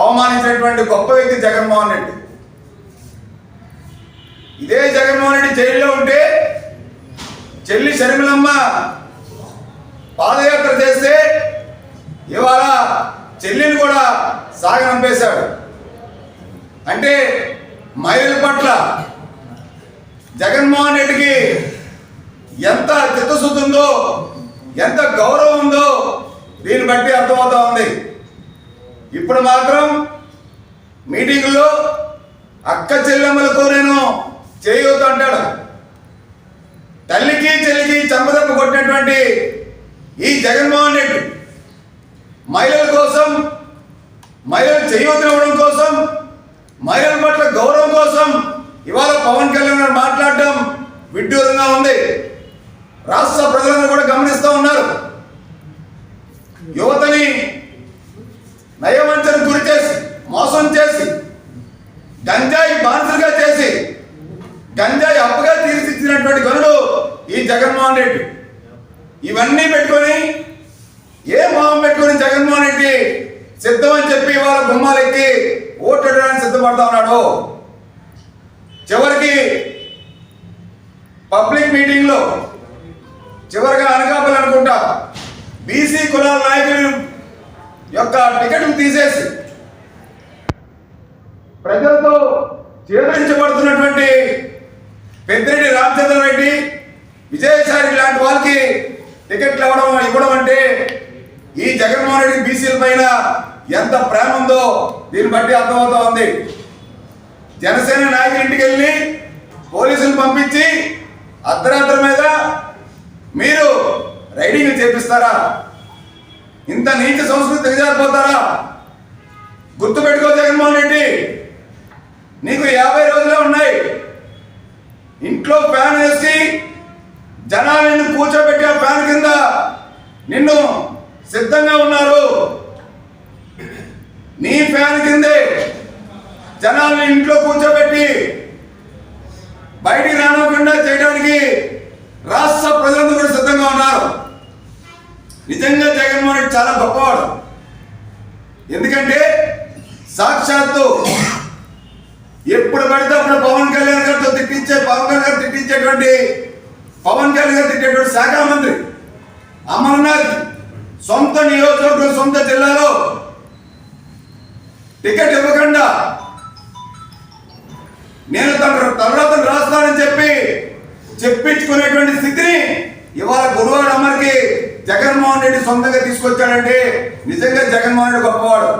అవమానించినటువంటి గొప్ప వ్యక్తి జగన్మోహన్ రెడ్డి. ఇదే జగన్మోహన్ రెడ్డి జైల్లో ఉంటే చెల్లి షర్మిలమ్మ పాదయాత్ర చేస్తే ఇవాళ చెల్లిని కూడా సాగనంపేశాడు. అంటే మహిళల పట్ల జగన్మోహన్ రెడ్డికి ఎంత చిత్తశుద్ధి ఉందో ఎంత గౌరవం ఉందో దీన్ని బట్టి అర్థమవుతా ఉంది. ఇప్పుడు మాత్రం మీటింగ్లో అక్క చెల్లెమ్మలకు నేను చేయవద్దు అంటాడు. తల్లికి చెల్లికి చంపదెబ్బ కొట్టినటువంటి ఈ జగన్మోహన్ రెడ్డి మహిళల కోసం మహిళలు చేయవద్దివ్వడం కోసం మహిళల పట్ల గౌరవం కోసం ఇవాళ పవన్ కళ్యాణ్ గారు మాట్లాడడం విడ్డూరంగా ఉంది. రాష్ట్ర ప్రజలను కూడా గమనిస్తూ ఉన్నారు. యువతని నయవంచన గురి చేసి మోసం చేసి గంజాయి బానిసలుగా చేసి గంజాయి అప్పుగా తీర్చిచ్చినటువంటి గనుడు ఈ జగన్మోహన్ రెడ్డి. ఇవన్నీ పెట్టుకొని ఏ మొహం పెట్టుకొని జగన్మోహన్ రెడ్డి సిద్ధం అని చెప్పి వాళ్ళ గుమ్మాలెక్కి ఓటడానికి సిద్ధపడతా ఉన్నాడు? చివరికి పబ్లిక్ మీటింగ్లో చివరిగా అనకాపల్లి అనుకుంటా బీసీ కులాల నాయకుల యొక్క టికెట్ తీసేసి ప్రజలతో జీర్ణించబడుతున్నటువంటి పెద్దిరెడ్డి రామచంద్ర రెడ్డి విజయసాయి లాంటి వాళ్ళకి టికెట్లు ఇవ్వడం ఇవ్వడం అంటే ఈ జగన్మోహన్ రెడ్డి బీసీల పైన ఎంత ప్రేమ ఉందో దీన్ని బట్టి అర్థమవుతా ఉంది. జనసేన నాయకుల ఇంటికి వెళ్ళి పోలీసులు పంపించి అర్ధరాత్రి మీద మీరు రైడింగ్ చేపిస్తారా? ఇంత నీచ సంస్కృతి దిగజారిపోతారా? గుర్తుపెట్టుకో నీకు యాభై రోజులే ఉన్నాయి. ఇంట్లో ఫ్యాన్ వేసి జనాలు నిన్ను కూర్చోబెట్టి ఆ ఫ్యాన్ కింద నిన్ను సిద్ధంగా ఉన్నారు. నీ ఫ్యాన్ కిందే జనాల్ని ఇంట్లో కూర్చోబెట్టి బయటికి రానివ్వకుండా చేయడానికి రాష్ట్ర ప్రజలందరూ కూడా సిద్ధంగా ఉన్నారు. నిజంగా జగన్మోహన్ రెడ్డి చాలా గొప్పవాడు. ఎందుకంటే సాక్షాత్తు ఎప్పుడు పడితే అప్పుడు పవన్ కళ్యాణ్ గారితో తిట్టించే పవన్ కళ్యాణ్ గారు తిట్టించేటువంటి పవన్ కళ్యాణ్ గారు తిట్టేటువంటి శాఖ మంత్రి అమర్నాథ్ సొంత నియోజకవర్గం సొంత జిల్లాలో టికెట్ ఇవ్వకుండా నేను తన తర్వాత రాస్తానని చెప్పి చెప్పించుకునేటువంటి స్థితిని ఇవాళ గురువాడు అమర్కి జగన్మోహన్ రెడ్డి సొంతంగా తీసుకొచ్చాడంటే నిజంగా జగన్మోహన్ రెడ్డి గొప్పవాడు.